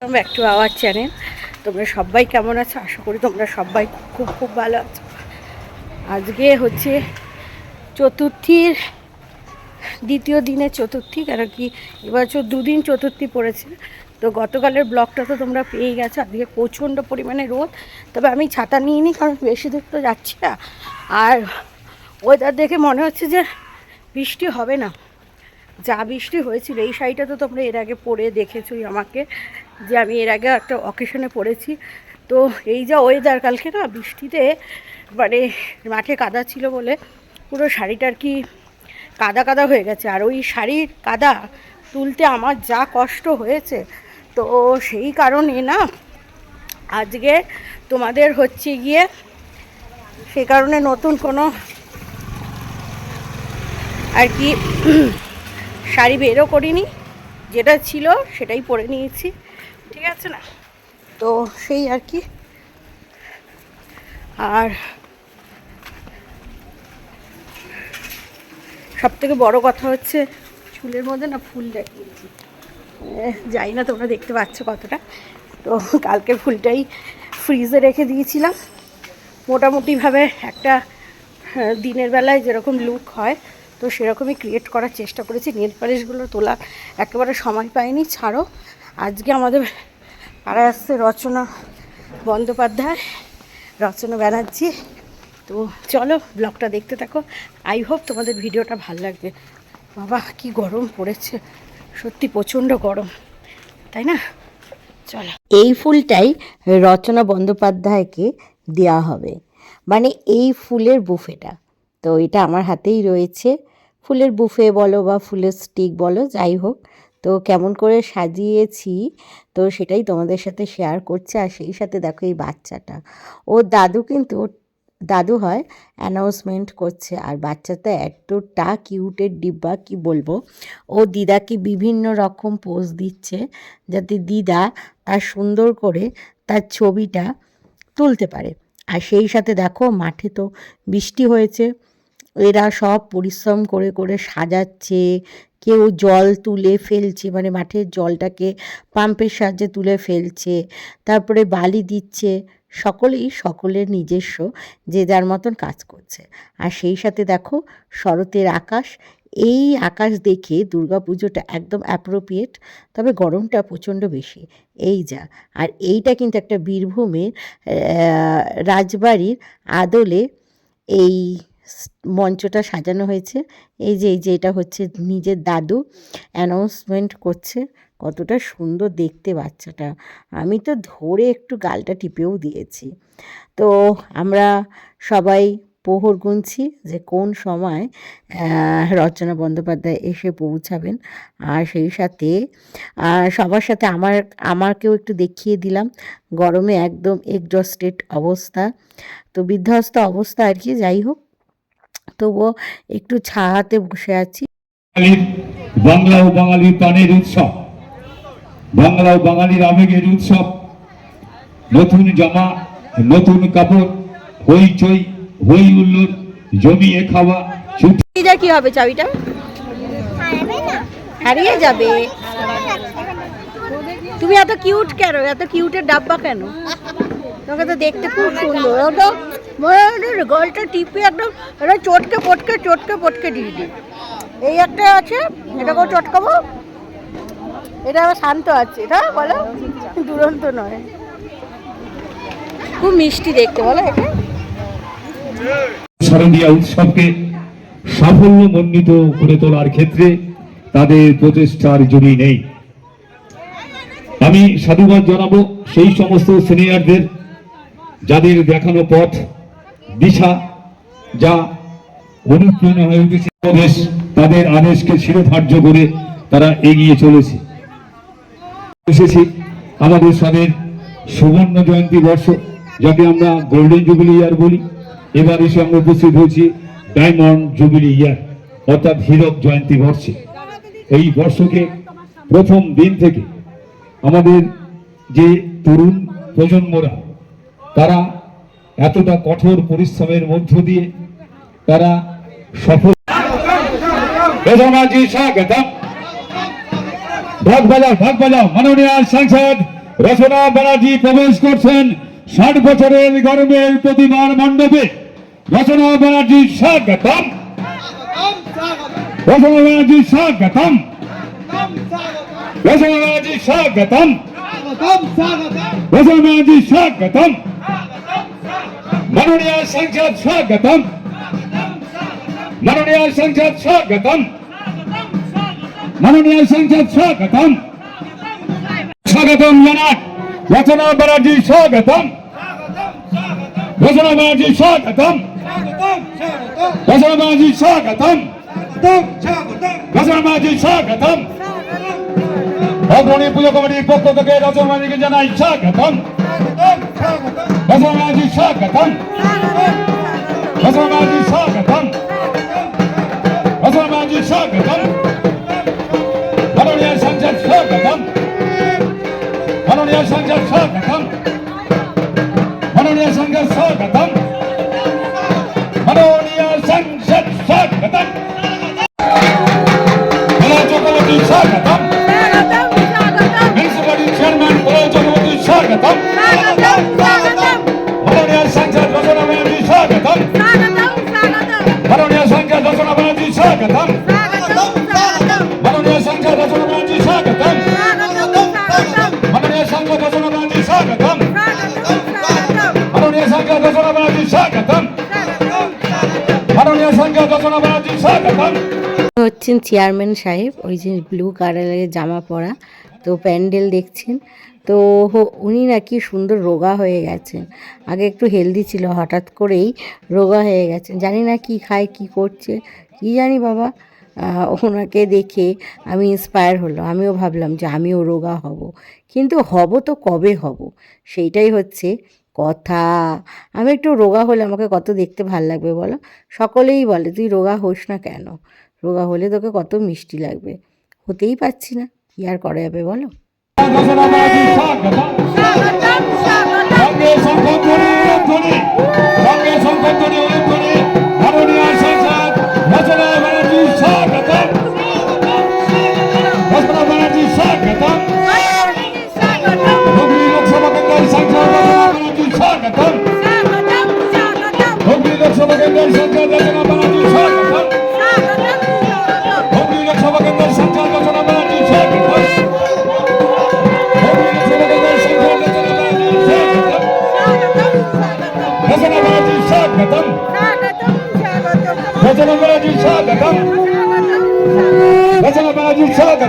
Welcome back to our channel তোমরা সবাই কেমন আছো? আশা করি তোমরা সবাই খুব খুব ভালো আছো। আজকে হচ্ছে চতুর্থীর, দ্বিতীয় দিনে চতুর্থী কেন কি এবছর দুদিন চতুর্থী পড়েছে। তো গতকালের ব্লগটা তো তোমরা পেয়ে গেছো। আজকে প্রচণ্ড পরিমাণে রোদ। তবে আমি ছাতা নিয়ে নিই কারণ বেশি দূর তো যাচ্ছি না। আর ওয়েদার দেখে মনে হচ্ছে যে বৃষ্টি হবে না। যা বৃষ্টি হয়েছিল, এই শাড়িটা তো তোমরা এর আগে পরে দেখেছোই আমাকে। যে আমি এর আগে একটা অকেশনে পরেছি তো এই যা ওয়েদার কালকে না বৃষ্টিতে মানে মাঠে কাদা ছিল বলে পুরো শাড়িটার কি কাদা কাদা হয়ে গেছে। আর ওই শাড়ির কাদা তুলতে আমার যা কষ্ট হয়েছে, তো সেই কারণে না আজকে তোমাদের হচ্ছে গিয়ে সে কারণে নতুন কোনো আর কি শাড়ি বেরও করিনি। যেটা ছিল সেটাই পরে নিয়েছি। ঠিক আছে না? তো সেই আর কি। আর সব থেকে বড় কথা হচ্ছে চুলের মধ্যে না ফুল এ, জানি না তোমরা দেখতে পাচ্ছ কতটা। তো কালকের ফুলটাই ফ্রিজে রেখে দিয়েছিলাম। মোটামুটিভাবে একটা দিনের বেলায় যেরকম লুক হয় তো সেরকমই ক্রিয়েট করার চেষ্টা করেছি। নেল পালিশগুলো তোলা একেবারে সময় পাইনি ছাড়ো। আজকে আমাদের পাড়ায় আসছে রচনা বন্দ্যোপাধ্যায়, রচনা ব্যানার্জি। তো চলো ব্লগটা দেখতে থাকো। আই হোপ তোমাদের ভিডিওটা ভালো লাগবে। বাবা, কি গরম পড়েছে। সত্যি প্রচণ্ড গরম। তাই না? চলো। এই ফুলটাই রচনা বন্দ্যোপাধ্যায়কে দেওয়া হবে। মানে এই ফুলের বুফেটা। তো এটা আমার হাতেই রয়েছে। ফুলের বুফে বলো বা ফুলের স্টিক বলো, যাই হোক। তো কেমন করে সাজিয়েছি, তো সেটাই তোমাদের সাথে শেয়ার করছে। আর সেই সাথে দেখো এই বাচ্চাটা। ওর দাদু কিন্তু, দাদু হয় অ্যানাউন্সমেন্ট করছে। আর বাচ্চাটা এতটা কিউটের ডিব্বা, কি বলব? ও দিদাকে বিভিন্ন রকম পোজ দিচ্ছে যাতে দিদা তার সুন্দর করে তার ছবিটা তুলতে পারে। আর সেই সাথে দেখো মাঠে তো বৃষ্টি হয়েছে। এরা সব পরিশ্রম করে করে সাজাচ্ছে। কেউ জল তুলে ফেলছে মানে মাঠের জলটাকে পাম্পের সাহায্যে তুলে ফেলছে, তারপরে বালি দিচ্ছে, সকলেই সকলের নিজস্ব যে যার মতন কাজ করছে। আর সেই সাথে দেখো শরতের আকাশ, এই আকাশ দেখে দুর্গাপুজোটা একদম অ্যাপ্রোপ্রিয়েট তবে গরমটা প্রচণ্ড বেশি। এই যা, আর এইটা কিন্তু একটা বীরভূমের রাজবাড়ির আদলে এই মঞ্চটা সাজানো হয়েছে। এই যে এই যে, এটা হচ্ছে নিজের দাদু অ্যানাউন্সমেন্ট করছে। কতটা সুন্দর দেখতে বাচ্চাটা। আমি তো ধরে একটু গালটা টিপেও দিয়েছি। তো আমরা সবাই প্রহর গুনছি যে কোন সময় রচনা বন্দ্যোপাধ্যায় এসে পৌঁছাবেন। আর সেই সাথে সবার সাথে আমার, আমাকেও একটু দেখিয়ে দিলাম। গরমে একদম এক্সস্টেড অবস্থা। তো বিধ্বস্ত অবস্থা আর কি, যাই হোক। তবুও একটু ছায়াতে বসে আছি। বাংলা ও বাঙালির প্রাণের উৎসব। বাংলা ও বাঙালির আবেগের উৎসব। নতুন জামা নতুন কাপড় হইচই হই হুল্লোড় জমিয়ে খাওয়া ছুটি কি হবে চাবিটা হারিয়ে যাবে। তুমি এত কিউট কেন? এত কিউটের ডাব্বা কেন? তোকে তো দেখতে খুব সুন্দর। ওটা মনে গলটা টিপে একদম এটা চটকে পটকে চটকে পটকে দিয়ে দিই। এই একটা আছে, এটাকেও চটকাবো। এটা আবার শান্ত আছে, এটা বলো? দুরন্ত নয়। খুব মিষ্টি দেখতে, বলো এটা শারদীয়া উৎসবকে সাফল্যমণ্ডিত করে তোলার ক্ষেত্রে তাদের প্রচেষ্টার জুড়ি নেই। আমি সাধুবাদ জানাব সেই সমস্ত সিনিয়রদের যাদের দেখানো পথ, দিশা, যা অনুপ্রেরণা হয়ে উঠেছে তাদের আদেশকে শিরোধার্য করে তারা এগিয়ে চলেছে। এসেছি আমাদের সাদের সুবর্ণ জয়ন্তী বর্ষ, যাকে আমরা গোল্ডেন জুবিলি ইয়ার বলি। এবার এসে আমরা উপস্থিত হয়েছি ডায়মন্ড জুবিলি ইয়ার অর্থাৎ হীরক জয়ন্তী বর্ষে। এই বর্ষকে প্রথম দিন থেকে আমাদের যে তরুণ প্রজন্মরা তারা এতটা কঠোর পরিশ্রমের মধ্য দিয়ে তারা সফল প্রধানজি স্বাগতম। ঢাক বাজাও ঢাক বাজাও মাননীয় সাংসদ রচনা ব্যানার্জি প্রবেশ করছেন ষাট বছরের গর্বের প্রতিমার মণ্ডপে। রচনা ব্যানার্জি স্বাগতম। রচনা ব্যানার্জি স্বাগতম। রচনা ব্যানার্জি স্বাগতম রচনা ব্যানার্জি স্বাগতম মাননীয় সংসদ স্বাগতম মাননীয় সংসদ স্বাগতম মাননীয় সংসদ স্বাগতম স্বাগতম জানান রচনা ব্যানার্জি স্বাগতম রচনা ব্যানার্জি স্বাগতম রচনা ব্যানার্জি স্বাগতম রচনা ব্যানার্জি স্বাগতম অগ্রণী পুজো কমিটির পক্ষ থেকে রচনা ব্যানার্জিকে জানাই স্বাগতম। রচনা ব্যানার্জি স্বাগতম। রচনা ব্যানার্জি স্বাগতম। রচনা ব্যানার্জি স্বাগতম। মাননীয় সংসদ স্বাগতম। মাননীয় সংসদ স্বাগতম। মাননীয় সংসদ স্বাগতম। হচ্ছেন চেয়ারম্যান সাহেব ওই যে ব্লু কালারের জামা পরা। তো প্যান্ডেল দেখছেন। তো হো- উনি নাকি সুন্দর রোগা হয়ে গেছেন। আগে একটু হেলদি ছিল হঠাৎ করেই রোগা হয়ে গেছেন। জানি না কি খায় কি করছে। কি জানি বাবা ওনাকে দেখে আমি ইন্সপায়ার হলো আমিও ভাবলাম যে আমিও রোগা হব কিন্তু হব তো কবে হব সেইটাই হচ্ছে কথা আমি একটু রোগা হলে আমাকে কত দেখতে ভালো লাগবে বলো সকলেই বলে তুই রোগা হোস না কেন রোগা হলে তোকে কত মিষ্টি লাগবে হতেই পারছি না কি আর করা যাবে বলো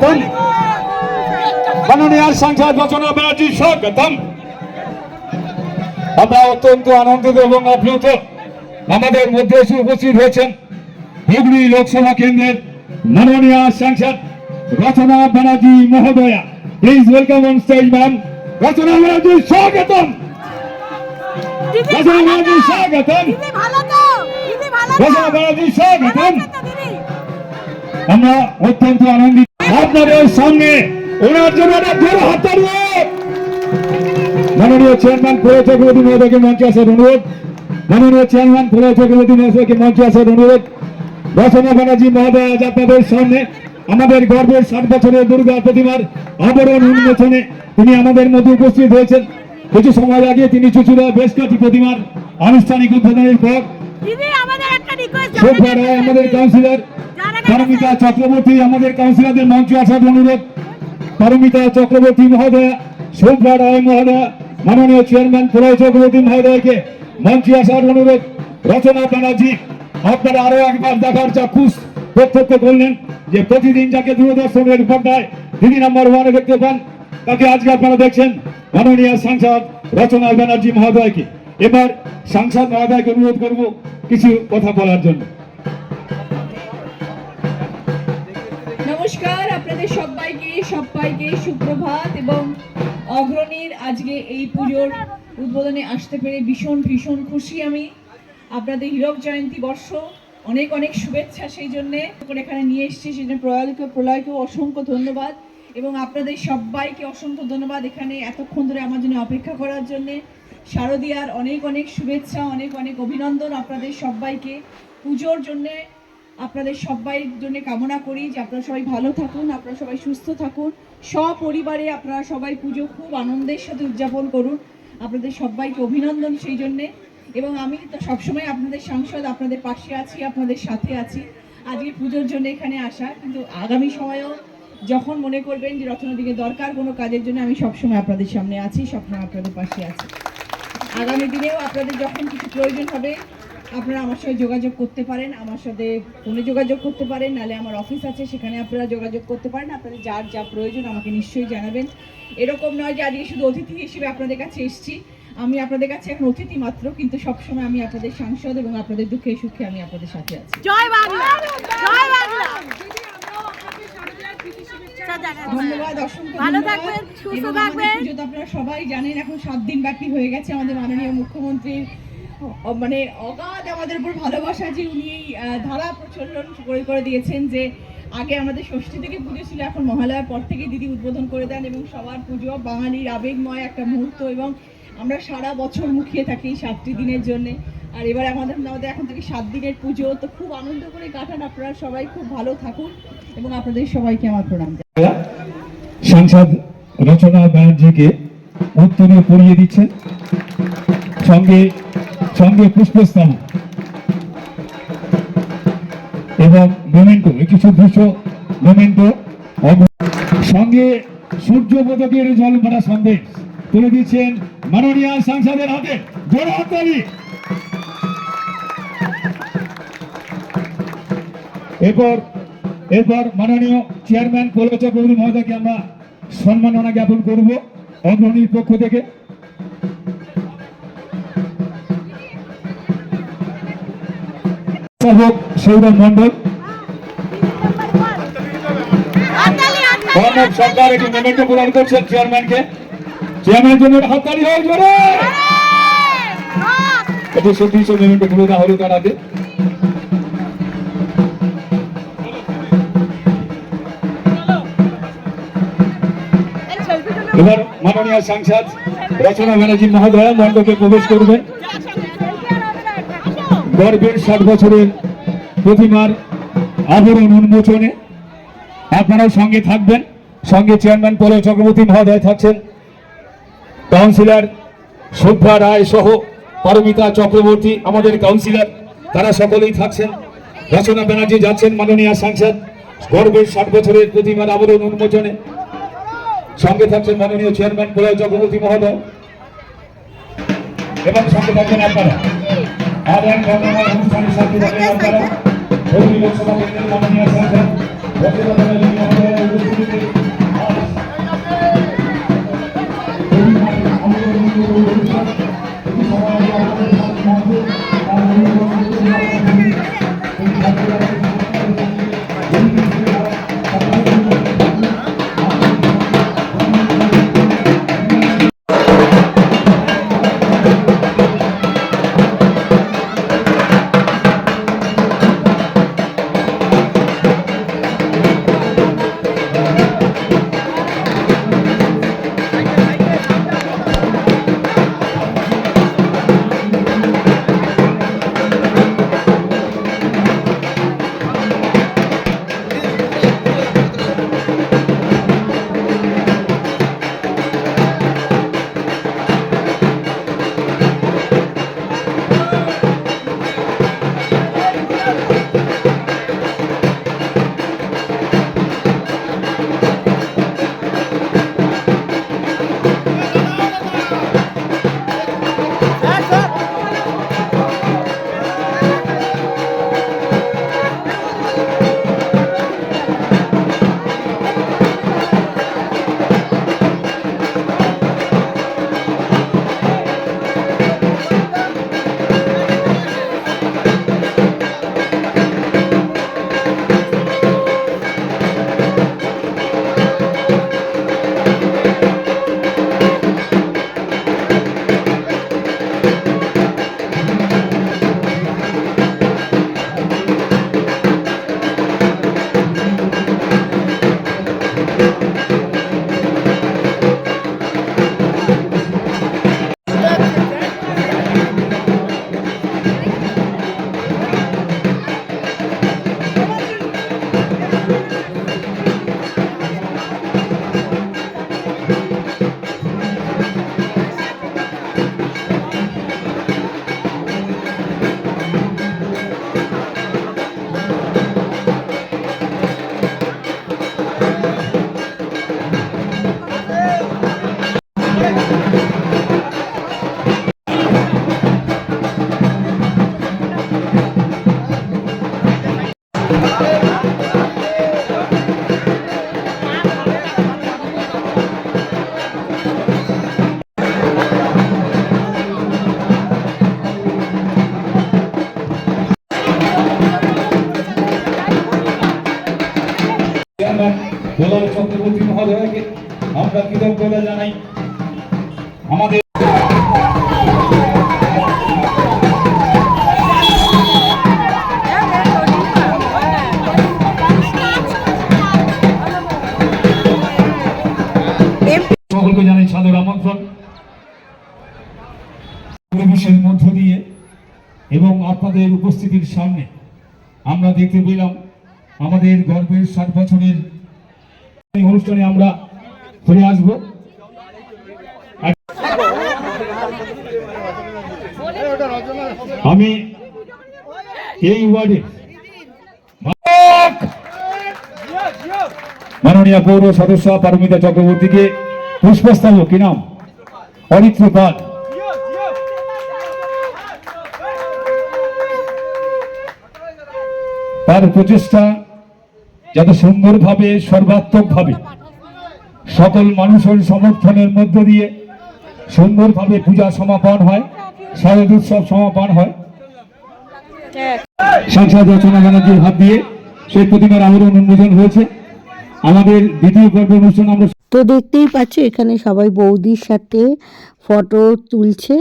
স্বাগতম। মাননীয় সাংসদ রচনা ব্যানার্জি স্বাগতম। আমরা অত্যন্ত আনন্দিত এবং আপ্লুত। আমাদের মধ্যে এসে উপস্থিত হয়েছেন হুগলি লোকসভা কেন্দ্রের মাননীয় সাংসদ রচনা Banerjee মহোদয়া। Please welcome on stage ma'am Rachana Banerjee স্বাগতম। রচনা ব্যানার্জি স্বাগতম। রচনা ব্যানার্জি স্বাগতম। আমরা অত্যন্ত আনন্দিত আপনাদের সামনে ওনার জন্য একটা জোর হোক। মাননীয় চেয়ারম্যান প্রয় চক্রবর্তী মহোদয়কে মঞ্চে আসার অনুরোধ। মাননীয় চেয়ারম্যান প্রয় চক্রবর্তী মহোদয়কে মঞ্চে আসার অনুরোধ। রচনা ব্যানার্জি মহোদয় আজ আপনাদের সামনে আমাদের গর্বের ষাট বছরের দুর্গা প্রতিমার আবরণ উন্মোচনে তিনি আমাদের মধ্যে উপস্থিত হয়েছেন। কিছু সময় আগে তিনি চুচুড়া বেশ কয়েকটি প্রতিমার আনুষ্ঠানিক উদ্বোধনের পর আমাদের কাউন্সিলর পারমিতা চক্রবর্তী আমাদের কাউন্সিলরদের মঞ্চে আসার অনুরোধ। পারমিতা চক্রবর্তী মহোদয়া রায় মহোদয়া মাননীয় চেয়ারম্যান প্রলয় চক্রবর্তী মহোদয়কে মঞ্চে আসার অনুরোধ। রচনা ব্যানার্জি আপনারা আরও একবার দেখার চাক্ষুষ প্রত্যক্ষ করলেন যে প্রতিদিন যাকে দূরদর্শনের পর্দায় দিদি নাম্বার ওয়ানে দেখতে পান তাকে আজকে আপনারা দেখছেন মাননীয় সাংসদ রচনা ব্যানার্জি মহোদয়কে। এবার সাংসদ মহোদয়কে অনুরোধ করব কিছু কথা বলার জন্য। নমস্কার, আপনাদের সবাইকে সবাইকে সুপ্রভাত এবং অগ্রণীর আজকে এই পুজোর উদ্বোধনে আসতে পেরে ভীষণ ভীষণ খুশি আমি। আপনাদের হীরক জয়ন্তী বর্ষ, অনেক অনেক শুভেচ্ছা সেই জন্যে। এখানে নিয়ে এসেছি সেই জন্য প্রলয়কে প্রলয়কেও অসংখ্য ধন্যবাদ। এবং আপনাদের সবাইকে অসংখ্য ধন্যবাদ এখানে এতক্ষণ ধরে আমার জন্য অপেক্ষা করার জন্যে। শারদীয়ার অনেক অনেক শুভেচ্ছা, অনেক অনেক অভিনন্দন আপনাদের সবাইকে। পুজোর জন্যে আপনাদের সবাইয়ের জন্য কামনা করি যে আপনারা সবাই ভালো থাকুন, আপনারা সবাই সুস্থ থাকুন। সপরিবারে আপনারা সবাই পুজো খুব আনন্দের সাথে উদযাপন করুন। আপনাদের সবাইকে অভিনন্দন সেই জন্যে। এবং আমি তো সবসময় আপনাদের সাংসদ, আপনাদের পাশে আছি, আপনাদের সাথে আছি। আজকে পুজোর জন্য এখানে আসা, কিন্তু আগামী সময়েও যখন মনে করবেন যে রচনাদিকে দরকার কোনো কাজের জন্য, আমি সবসময় আপনাদের সামনে আছি, সবসময় আপনাদের পাশে আছি। আগামী দিনেও আপনাদের যখন কিছু প্রয়োজন হবে, আপনারা আমার সাথে যোগাযোগ করতে পারেন, আমার সাথে ফোনে যোগাযোগ করতে পারেন, নাহলে আমার অফিস আছে, সেখানে আপনারা যোগাযোগ করতে পারেন, আপনাদের যার যা প্রয়োজন আমাকে নিশ্চয়ই জানাবেন। এরকম নয় যে আজকে শুধু অতিথি হিসেবে আপনাদের কাছে এসেছি। আমি আপনাদের কাছে এখন অতিথি মাত্র, কিন্তু সবসময় আমি আপনাদের সাংসদ এবং আপনাদের দুঃখে সুখে আমি আপনাদের সাথে আছি। জয় বাংলা! জয় বাংলা! ধন্যবাদ অসংখ্য ভালো থাকবেন, সুস্থ থাকবেন। পুজো তো আপনারা সবাই জানেন এখন সাত দিন বাকি হয়ে গেছে আমাদের মাননীয় মুখ্যমন্ত্রীর মানে অগাধ আমাদের উপর ভালোবাসা যে উনি এই ধারা প্রচলন করে করে দিয়েছেন যে আগে আমাদের ষষ্ঠী থেকে পুজো ছিল এখন মহালয়ার পর থেকে দিদি উদ্বোধন করে দেন এবং সবার পুজো বাঙালির আবেগময় একটা মুহূর্ত এবং আমরা সারা বছর মুখিয়ে থাকি এই সাতটি দিনের জন্য আর এবার আমাদের আমাদের এখন থেকে সাত দিনের পুজো তো খুব আনন্দ করে কাটান আপনারা সবাই খুব ভালো থাকুন এবং আপনাদের সবাইকে আমার প্রণাম। সাংসদ রচনা ব্যানার্জিকে উত্তরীয় পরিয়ে দিচ্ছেন। সঙ্গে সঙ্গে পুষ্পস্তম্ভ এবং মোমেন্টো কিছু দৃশ্য মোমেন্টো সঙ্গে সূর্যবোধকের জল ভরা সন্দেশ তুলে দিচ্ছেন মাননীয় সাংসদের হাতে। জোর এরপর এরপর মাননীয় চেয়ারম্যান পৌর চক্রবর্তী মহোদয়কে আমরা সম্মাননা জ্ঞাপন করব অগ্রণীর পক্ষ থেকে। অধ্যাপক সৌরভ মন্ডল হাততালি সরকার একটি মেমেন্টো প্রদান করছেন চেয়ারম্যানকে। চেয়ারম্যানের জন্য হাততালি হোক জোরে এটি সত্যি সব মেমেন্টো তুলে হলো তার এবার মাননীয় সাংসদ রচনা ব্যানার্জি মহোদয়া মণ্ডপে প্রবেশ করবেন গর্বের ষাট বছরের প্রতিমার আবরণ উন্মোচনে আপনারাও সঙ্গে থাকবেন। সঙ্গে চেয়ারম্যান পলয় চক্রবর্তী মহোদয় থাকছেন। কাউন্সিলর শোভা রায় সহ পারমিতা চক্রবর্তী, আমাদের কাউন্সিলর, তারা সকলেই থাকছেন। রচনা ব্যানার্জি যাচ্ছেন মাননীয় সাংসদ। গর্বের ষাট বছরের প্রতিমার আবরণ উন্মোচনে সঙ্গে থাকছেন মাননীয় চেয়ারম্যান প্রলয় চক্রবর্তী মহোদয়। এবং সঙ্গে থাকছেন আপনারা। আর এক ধর্মময় অনুষ্ঠানের সাথে থাকবেন আপনারা। হরি লোকসভা কেন্দ্রের মাননীয় সাংসদ উপস্থিতিতে। কৃতজ্ঞতা জানাই। আমাদের আমন্ত্রণ। পরিবেশের মধ্য দিয়ে এবং আপনাদের উপস্থিতির সামনে আমরা দেখতে পেলাম আমাদের গর্বের ষাট বছরের অনুষ্ঠানে আমরা ফিরে আসব। আমি এই ওয়ার্ডে মাননীয় পৌর সদস্য পারমিতা চক্রবর্তীকে পুষ্পস্তম্ভ কি নাম? অরিত্র পাল। তার প্রচেষ্টা যাতে সুন্দরভাবে, সর্বাত্মকভাবে সকল মানুষের সমর্থনের মধ্য দিয়ে সুন্দরভাবে পূজা সমাপন হয়, শারদ উৎসব সমাপন হয়। সাংসদ রচনা ব্যানার্জির হাত দিয়ে সেই প্রতিমার আবরণ উন্মোচন হয়েছে। আমাদের দ্বিতীয় পর্ব অনুষ্ঠান আমরা তো দেখতেই পাচ্ছ, এখানে সবাই বৌদির সাথে ফটো তুলছে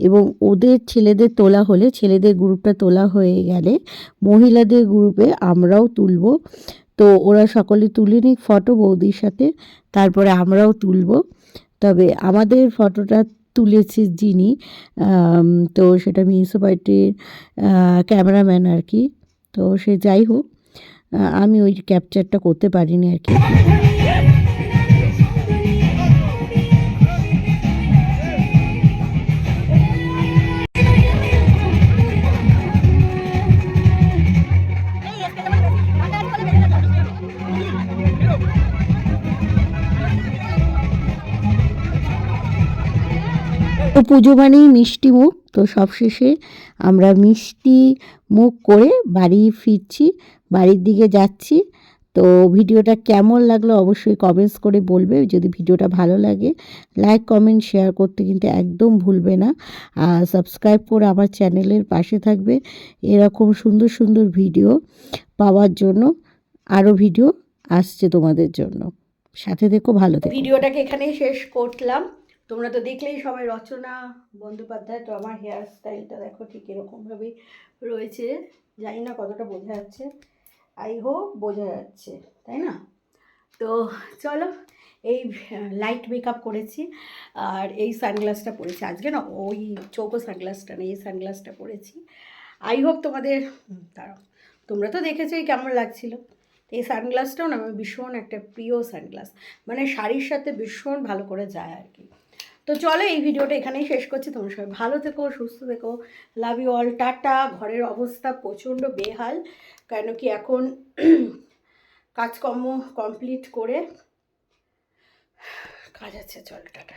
এবং ওদের ছেলেদের তোলা হলে, ছেলেদের গ্রুপটা তোলা হয়ে গেলে মহিলাদের গ্রুপে আমরাও তুলব। তো ওরা সকলে তুলে নিক ফটো বৌদির সাথে, তারপরে আমরাও তুলব। তবে আমাদের ফটোটা তুলেছে যিনি তো সেটা মিউনিসিপ্যালিটির ক্যামেরাম্যান আর কি তো সে যাই হোক আমি ওই ক্যাপচারটা করতে পারিনি আর কি তো পুজো মানেই মিষ্টি মুখ, তো সবশেষে আমরা মিষ্টি মুখ করে বাড়ি ফিরছি, বাড়ির দিকে যাচ্ছি। তো ভিডিওটা কেমন লাগল অবশ্যই কমেন্টস করে বলবে। যদি ভিডিওটা ভালো লাগে লাইক কমেন্ট শেয়ার করতে কিন্তু একদম ভুলবে না। আর সাবস্ক্রাইব করে আমার চ্যানেলের পাশে থাকবে এরকম সুন্দর সুন্দর ভিডিও পাওয়ার জন্য। আরও ভিডিও আসছে তোমাদের জন্য। সাথে দেখো ভালো থেকো। ভিডিওটাকে এখানেই শেষ করলাম। তোমরা তো দেখলেই সবাই রচনা, বন্দ্যোপাধ্যায়, তো আমার হেয়ার স্টাইলটা দেখো ঠিক এরকমভাবেই রয়েছে। জানি না কতটা বোঝা যাচ্ছে। আই হোপ বোঝা যাচ্ছে, তাই না? তো চলো, এই লাইট মেকআপ করেছি আর এই সানগ্লাসটা পরেছি। আজকে না ওই চৌকো সানগ্লাসটা নেই, এই সানগ্লাসটা পরেছি। আই হোপ তোমাদের দাঁড়াও। তোমরা তো দেখেছোই কেমন লাগছিল। এই সানগ্লাসটাও না আমার ভীষণ একটা প্রিয় সানগ্লাস মানে শাড়ির সাথে ভীষণ ভালো করে যায় আর কি। তো চলো এই ভিডিওটা এখানেই শেষ করছি। তোমরা সবাই ভালো থেকো, সুস্থ থেকো। Love you all tata. ঘরের অবস্থা প্রচণ্ড বেহাল, কেন কি এখন কাজকর্ম কমপ্লিট করে কাজ আছে। চল, টাটা।